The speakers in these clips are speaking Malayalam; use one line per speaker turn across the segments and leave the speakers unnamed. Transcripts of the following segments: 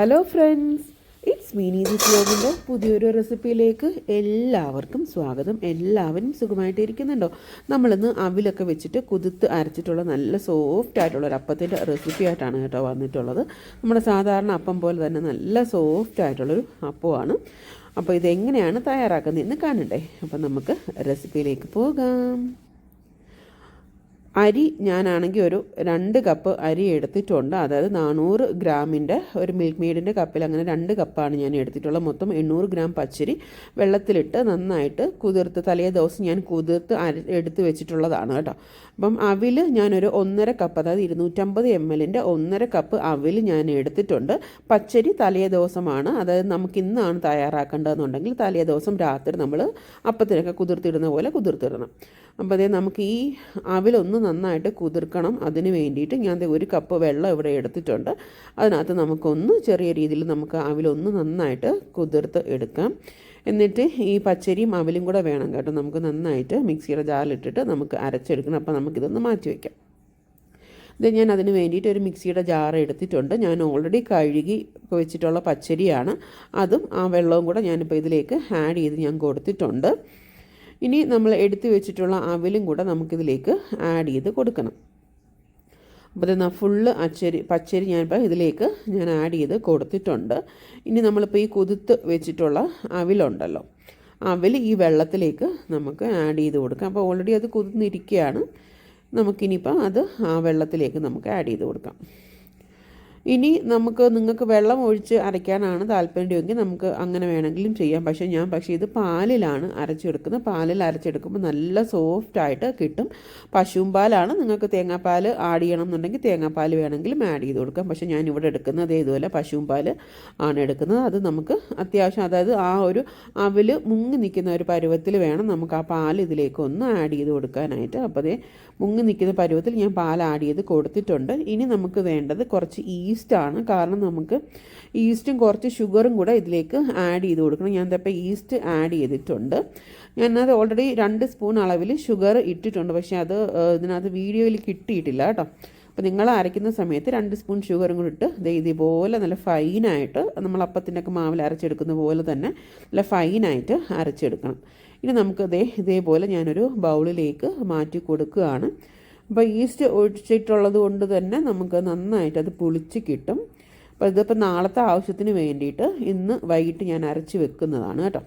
ഹലോ ഫ്രണ്ട്സ് ഇറ്റ്സ് മീനി ബ്ലോഗിന്റെ പുതിയൊരു റെസിപ്പിയിലേക്ക് എല്ലാവർക്കും സ്വാഗതം. എല്ലാവരും സുഖമായിട്ട് ഇരിക്കുന്നുണ്ടോ നമ്മളിന്ന് അവിലൊക്കെ വെച്ചിട്ട് കുതിർത്ത് അരച്ചിട്ടുള്ള നല്ല സോഫ്റ്റ് ആയിട്ടുള്ള ഒരു അപ്പത്തിന്റെ റെസിപ്പി ആയിട്ടാണ് കേട്ടോ വന്നിട്ടുള്ളത്. നമ്മുടെ സാധാരണ അപ്പം പോലെ തന്നെ നല്ല സോഫ്റ്റ് ആയിട്ടുള്ളൊരു അപ്പമാണ് അപ്പോൾ ഇതെങ്ങനെയാണ് തയ്യാറാക്കുന്നതെന്ന് കാണണ്ടേ? അപ്പം നമുക്ക് റെസിപ്പിയിലേക്ക് പോകാം. അരി ഞാനാണെങ്കിൽ ഒരു രണ്ട് കപ്പ് അരി എടുത്തിട്ടുണ്ട്. അതായത് നാനൂറ് ഗ്രാമിന്റെ ഒരു മിൽക്ക് മെയ്ഡിന്റെ കപ്പിൽ അങ്ങനെ രണ്ട് കപ്പാണ് ഞാൻ എടുത്തിട്ടുള്ളത്. മൊത്തം എണ്ണൂറ് ഗ്രാം പച്ചരി വെള്ളത്തിലിട്ട് നന്നായിട്ട് കുതിർത്ത് തലേ ദിവസം ഞാൻ കുതിർത്ത് എടുത്ത് വെച്ചിട്ടുള്ളതാണ് കേട്ടോ. അപ്പം അവിൽ ഞാനൊരു ഒന്നര കപ്പ് അതായത് ഇരുന്നൂറ്റമ്പത് എം എല്ലിന്റെ ഒന്നര കപ്പ് അവിൽ ഞാൻ എടുത്തിട്ടുണ്ട്. പച്ചരി തലേ ദിവസമാണ്. അതായത് നമുക്ക് ഇന്നാണ് തയ്യാറാക്കേണ്ടതെന്നുണ്ടെങ്കിൽ തലേ ദിവസം രാത്രി നമ്മൾ അപ്പത്തിനൊക്കെ കുതിർത്തിടുന്ന പോലെ കുതിർത്തിടണം. അപ്പോൾ അതേ നമുക്ക് ഈ അവിലൊന്ന് നന്നായിട്ട് കുതിർക്കണം. അതിന് വേണ്ടിയിട്ട് ഞാൻ ഒരു കപ്പ് വെള്ളം ഇവിടെ എടുത്തിട്ടുണ്ട്. അതിനകത്ത് നമുക്കൊന്ന് ചെറിയ രീതിയിൽ നമുക്ക് അവിലൊന്ന് നന്നായിട്ട് കുതിർത്ത് എടുക്കാം. എന്നിട്ട് ഈ പച്ചരിയും അവിലും കൂടെ വേണം കേട്ടോ. നമുക്ക് നന്നായിട്ട് മിക്സിയുടെ ജാറിലിട്ടിട്ട് നമുക്ക് അരച്ചെടുക്കണം. അപ്പോൾ നമുക്കിതൊന്ന് മാറ്റി വയ്ക്കാം ഇത് ഞാൻ അതിന് വേണ്ടിയിട്ട് ഒരു മിക്സിയുടെ ജാർ എടുത്തിട്ടുണ്ട്. ഞാൻ ഓൾറെഡി കഴുകി വെച്ചിട്ടുള്ള പച്ചരിയാണ്. അതും ആ വെള്ളവും കൂടെ ഞാനിപ്പോൾ ഇതിലേക്ക് ആഡ് ചെയ്ത് ഞാൻ കൊടുത്തിട്ടുണ്ട്. ഇനി നമ്മൾ എടുത്തു വെച്ചിട്ടുള്ള അവിലും കൂടെ നമുക്കിതിലേക്ക് ആഡ് ചെയ്ത് കൊടുക്കണം. അപ്പോൾ ഇത് ഫുള്ള് അച്ചരി പച്ചരി ഞാനിപ്പോൾ ഇതിലേക്ക് ഞാൻ ആഡ് ചെയ്ത് കൊടുത്തിട്ടുണ്ട്. ഇനി നമ്മളിപ്പോൾ ഈ കുതിർത്ത് വെച്ചിട്ടുള്ള അവിലുണ്ടല്ലോ. അവിൽ ഈ വെള്ളത്തിലേക്ക് നമുക്ക് ആഡ് ചെയ്ത് കൊടുക്കാം. അപ്പോൾ ഓൾറെഡി അത് കുതിർന്നിരിക്കുകയാണ് നമുക്കിനിയിപ്പോൾ അത് ആ വെള്ളത്തിലേക്ക് നമുക്ക് ആഡ് ചെയ്ത് കൊടുക്കാം. ഇനി നമുക്ക് നിങ്ങൾക്ക് വെള്ളം ഒഴിച്ച് അരയ്ക്കാനാണ് താല്പര്യമെങ്കിൽ നമുക്ക് അങ്ങനെ വേണമെങ്കിലും ചെയ്യാം. പക്ഷേ ഞാൻ പക്ഷേ ഇത് പാലിലാണ് അരച്ചെടുക്കുന്നത്. പാലിൽ അരച്ചെടുക്കുമ്പോൾ നല്ല സോഫ്റ്റായിട്ട് കിട്ടും. പശുവും പാലാണ്. നിങ്ങൾക്ക് തേങ്ങാപ്പാൽ ആഡ് ചെയ്യണം എന്നുണ്ടെങ്കിൽ തേങ്ങാപ്പാൽ വേണമെങ്കിലും ആഡ് ചെയ്ത് കൊടുക്കാം. പക്ഷേ ഞാൻ ഇവിടെ എടുക്കുന്നത് ഇതുപോലെ പശുവും പാൽ ആണ് എടുക്കുന്നത്. അത് നമുക്ക് അത്യാവശ്യം അതായത് ആ ഒരു അവൽ മുങ്ങി നിൽക്കുന്ന ഒരു പരുവത്തിൽ വേണം നമുക്ക് ആ പാൽ ഇതിലേക്ക് ഒന്ന് ആഡ് ചെയ്ത് കൊടുക്കാനായിട്ട്. അപ്പോൾ അതേ മുങ്ങി നിൽക്കുന്ന പരുവത്തിൽ ഞാൻ പാൽ ആഡ് ചെയ്ത് കൊടുത്തിട്ടുണ്ട്. ഇനി നമുക്ക് വേണ്ടത് കുറച്ച് ഈസ്റ്റാണ് കാരണം നമുക്ക് ഈസ്റ്റും കുറച്ച് ഷുഗറും കൂടെ ഇതിലേക്ക് ആഡ് ചെയ്ത് കൊടുക്കണം. ഞാൻ ഇപ്പോൾ ഈസ്റ്റ് ആഡ് ചെയ്തിട്ടുണ്ട്. ഞാനത് ഓൾറെഡി രണ്ട് സ്പൂൺ അളവിൽ ഷുഗർ ഇട്ടിട്ടുണ്ട്. പക്ഷേ അത് ഇതിനകത്ത് വീഡിയോയിൽ കിട്ടിയിട്ടില്ല കേട്ടോ. അപ്പോൾ നിങ്ങൾ അരയ്ക്കുന്ന സമയത്ത് രണ്ട് സ്പൂൺ ഷുഗറും കൂടി ഇട്ട് ദേ ഇതുപോലെ നല്ല ഫൈനായിട്ട് നമ്മൾ അപ്പത്തിന്റെ ഒക്കെ മാവിൽ അരച്ചെടുക്കുന്ന പോലെ തന്നെ നല്ല ഫൈനായിട്ട് അരച്ചെടുക്കണം. ഇനി നമുക്ക് ദേ ഇതേപോലെ ഞാനൊരു ബൗളിലേക്ക് മാറ്റി കൊടുക്കുകയാണ്. അപ്പോൾ ഈസ്റ്റ് ഒഴിച്ചിട്ടുള്ളത് കൊണ്ട് തന്നെ നമുക്ക് നന്നായിട്ട് അത് പുളിച്ച് കിട്ടും. അപ്പോൾ ഇതിപ്പോൾ നാളത്തെ ആവശ്യത്തിന് വേണ്ടിയിട്ട് ഇന്ന് വൈകിട്ട് ഞാൻ അരച്ച് വെക്കുന്നതാണ് കേട്ടോ.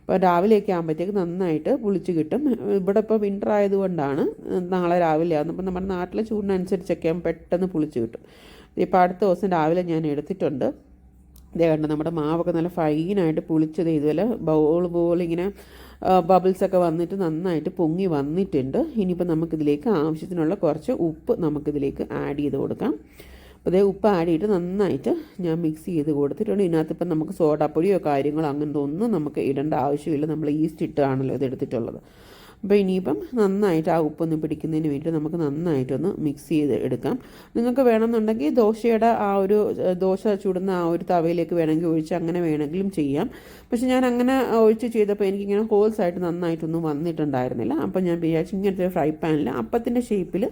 അപ്പോൾ രാവിലെയൊക്കെ ആകുമ്പോഴത്തേക്ക് നന്നായിട്ട് പുളിച്ച് കിട്ടും. ഇവിടെ ഇപ്പോൾ വിന്റർ ആയതുകൊണ്ടാണ് നാളെ രാവിലെ ആകുന്നത് അപ്പോൾ നമ്മുടെ നാട്ടിലെ ചൂടിനനുസരിച്ചൊക്കെ പെട്ടെന്ന് പുളിച്ച് കിട്ടും. ഇപ്പോൾ അടുത്ത ദിവസം രാവിലെ ഞാൻ എടുത്തിട്ടുണ്ട്. ഇതേ കണ്ടോ നമ്മുടെ മാവൊക്കെ നല്ല ഫൈനായിട്ട് പുളിച്ചത് ഇതുപോലെ ബൗൾ പോലെ ഇങ്ങനെ ബബിൾസൊക്കെ വന്നിട്ട് നന്നായിട്ട് പൊങ്ങി വന്നിട്ടുണ്ട്. ഇനിയിപ്പോൾ നമുക്കിതിലേക്ക് ആവശ്യത്തിനുള്ള കുറച്ച് ഉപ്പ് നമുക്കിതിലേക്ക് ആഡ് ചെയ്ത് കൊടുക്കാം. അതേ ഉപ്പ് ആഡ് ചെയ്തിട്ട് നന്നായിട്ട് ഞാൻ മിക്സ് ചെയ്ത് കൊടുത്തിട്ടുണ്ട്. ഇതിനകത്ത് ഇപ്പം നമുക്ക് സോഡാപ്പൊടിയോ കാര്യങ്ങളോ അങ്ങനത്തെ ഒന്നും നമുക്ക് ഇടേണ്ട ആവശ്യമില്ല. നമ്മൾ ഈസ്റ്റ് ഇട്ടാണല്ലോ ഇത് എടുത്തിട്ടുള്ളത്. അപ്പോൾ ഇനിയിപ്പം നന്നായിട്ട് ആ ഉപ്പൊന്ന് പിടിക്കുന്നതിന് വേണ്ടി നമുക്ക് നന്നായിട്ടൊന്ന് മിക്സ് ചെയ്ത് എടുക്കാം. നിങ്ങൾക്ക് വേണമെന്നുണ്ടെങ്കിൽ ദോശയുടെ ആ ഒരു ദോശ ചുടുന്ന ആ ഒരു തവയിലേക്ക് വേണമെങ്കിൽ ഒഴിച്ച് അങ്ങനെ വേണമെങ്കിലും ചെയ്യാം. പക്ഷെ ഞാൻ അങ്ങനെ ഒഴിച്ച് ചെയ്തപ്പോൾ എനിക്കിങ്ങനെ ഹോൾസ് ആയിട്ട് നന്നായിട്ടൊന്നും വന്നിട്ടുണ്ടായിരുന്നില്ല. അപ്പം ഞാൻ വിചാരിച്ചു ഇങ്ങനത്തെ ഫ്രൈ പാനിൽ അപ്പത്തിന്റെ ഷേപ്പിൽ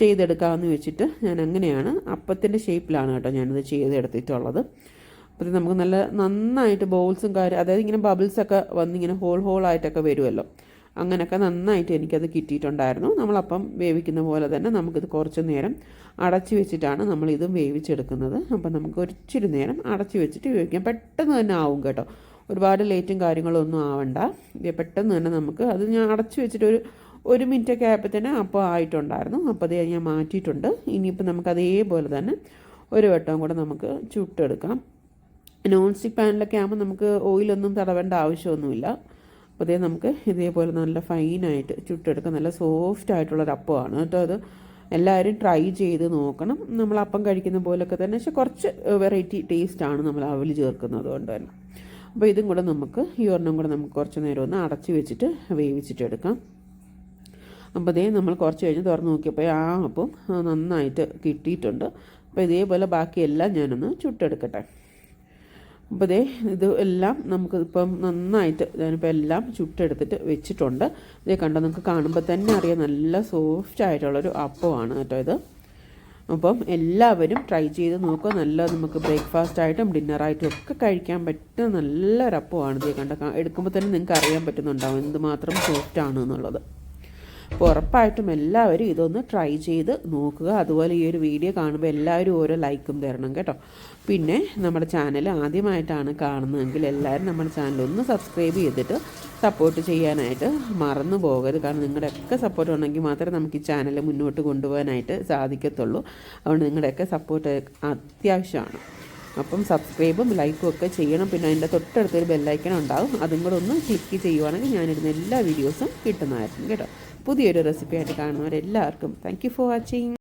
ചെയ്തെടുക്കാമെന്ന് വെച്ചിട്ട് ഞാൻ അങ്ങനെയാണ് അപ്പത്തിന്റെ ഷേപ്പിലാണ് കേട്ടോ ഞാനിത് ചെയ്തെടുത്തിട്ടുള്ളത്. അപ്പോൾ നമുക്ക് നല്ല നന്നായിട്ട് ബോൾസും കാര്യം അതായത് ഇങ്ങനെ ബബിൾസൊക്കെ വന്നിങ്ങനെ ഹോൾ ഹോളായിട്ടൊക്കെ വരുമല്ലോ. അങ്ങനെയൊക്കെ നന്നായിട്ട് എനിക്കത് കിട്ടിയിട്ടുണ്ടായിരുന്നു. നമ്മളപ്പം വേവിക്കുന്ന പോലെ തന്നെ നമുക്കിത് കുറച്ച് നേരം അടച്ചു വെച്ചിട്ടാണ് നമ്മളിതും വേവിച്ചെടുക്കുന്നത്. അപ്പം നമുക്ക് ഒരിച്ചിരി നേരം അടച്ചു വെച്ചിട്ട് വേവിക്കാം. പെട്ടെന്ന് തന്നെ ആവും കേട്ടോ. ഒരുപാട് ലേറ്റും കാര്യങ്ങളൊന്നും ആവണ്ട. പെട്ടെന്ന് തന്നെ നമുക്ക് അത് ഞാൻ അടച്ചു വെച്ചിട്ട് ഒരു ഒരു മിനിറ്റൊക്കെ ആയപ്പോൾ തന്നെ അപ്പോൾ ആയിട്ടുണ്ടായിരുന്നു. അപ്പോൾ അത് ഞാൻ മാറ്റിയിട്ടുണ്ട്. ഇനിയിപ്പോൾ നമുക്ക് അതേപോലെ തന്നെ ഒരു വട്ടം കൂടെ നമുക്ക് ചുട്ടെടുക്കാം. നോൺ സ്റ്റിക്ക് പാനിലൊക്കെ ആകുമ്പോൾ നമുക്ക് ഓയിലൊന്നും തടവേണ്ട ആവശ്യമൊന്നുമില്ല. അപ്പോൾ അതേ നമുക്ക് ഇതേപോലെ നല്ല ഫൈനായിട്ട് ചുട്ടെടുക്കാം നല്ല സോഫ്റ്റ് ആയിട്ടുള്ളൊരു അപ്പമാണ്. കേട്ടോ അത് എല്ലാവരും ട്രൈ ചെയ്ത് നോക്കണം. നമ്മൾ അപ്പം കഴിക്കുന്ന പോലൊക്കെ തന്നെ പക്ഷെ കുറച്ച് വെറൈറ്റി ടേസ്റ്റാണ് നമ്മൾ അവൽ ചേർക്കുന്നത് കൊണ്ട് തന്നെ. അപ്പോൾ ഇതും കൂടെ നമുക്ക് ഈ ഒരെണ്ണം കൂടെ നമുക്ക് കുറച്ച് നേരം ഒന്ന് അടച്ച് വെച്ചിട്ട് വേവിച്ചിട്ടെടുക്കാം അപ്പോൾ ഇതേ നമ്മൾ കുറച്ച് കഴിഞ്ഞ് തുറന്ന് നോക്കിയപ്പോൾ ആ അപ്പം നന്നായിട്ട് കിട്ടിയിട്ടുണ്ട്. അപ്പോൾ ഇതേപോലെ ബാക്കിയെല്ലാം ഞാനൊന്ന് ചുട്ടെടുക്കട്ടെ. അപ്പോൾ ഇതേ ഇത് എല്ലാം നമുക്ക് ഇപ്പം നന്നായിട്ട് ഞാനിപ്പോൾ എല്ലാം ചുട്ടെടുത്തിട്ട് വെച്ചിട്ടുണ്ട്. ഇതേ കണ്ടോ നിങ്ങൾക്ക് കാണുമ്പോൾ തന്നെ അറിയാം നല്ല സോഫ്റ്റ് ആയിട്ടുള്ളൊരു അപ്പമാണ് കേട്ടോ ഇത്. അപ്പം എല്ലാവരും ട്രൈ ചെയ്ത് നോക്കുക. നല്ല നമുക്ക് ബ്രേക്ക്ഫാസ്റ്റ് ആയിട്ടും ഡിന്നറായിട്ടും ഒക്കെ കഴിക്കാൻ പറ്റുന്ന നല്ലൊരപ്പമാണ് ഇത് കണ്ട. എടുക്കുമ്പോൾ തന്നെ നിങ്ങൾക്ക് അറിയാൻ പറ്റുന്നുണ്ടാവും എന്തുമാത്രം സോഫ്റ്റ് ആണ് എന്നുള്ളത്. അപ്പോൾ ഉറപ്പായിട്ടും എല്ലാവരും ഇതൊന്ന് ട്രൈ ചെയ്ത് നോക്കുക. അതുപോലെ ഈ ഒരു വീഡിയോ കാണുമ്പോൾ എല്ലാവരും ഓരോ ലൈക്കും തരണം കേട്ടോ. പിന്നെ നമ്മുടെ ചാനൽ ആദ്യമായിട്ടാണ് കാണുന്നതെങ്കിൽ എല്ലാവരും നമ്മുടെ ചാനൽ ഒന്ന് സബ്സ്ക്രൈബ് ചെയ്തിട്ട് സപ്പോർട്ട് ചെയ്യാനായിട്ട് മറന്നു പോകരുത്. കാരണം നിങ്ങളുടെയൊക്കെ സപ്പോർട്ട് ഉണ്ടെങ്കിൽ മാത്രമേ നമുക്ക് ഈ ചാനൽ മുന്നോട്ട് കൊണ്ടുപോകാനായിട്ട് സാധിക്കത്തുള്ളൂ. അതുകൊണ്ട് നിങ്ങളുടെയൊക്കെ സപ്പോർട്ട് അത്യാവശ്യമാണ്. അപ്പം സബ്സ്ക്രൈബും ലൈക്കും ഒക്കെ ചെയ്യണം. പിന്നെ അതിന്റെ തൊട്ടടുത്തൊരു ബെല്ലൈക്കൺ ഉണ്ടാവും. അതും കൂടെ ഒന്ന് ക്ലിക്ക് ചെയ്യുവാണെങ്കിൽ ഞാനിടുന്ന എല്ലാ വീഡിയോസും കിട്ടുന്നതായിരിക്കും കേട്ടോ. പുതിയൊരു റെസിപ്പിയായിട്ട് കാണുന്നവരെല്ലാവർക്കും താങ്ക് ഫോർ വാച്ചിങ്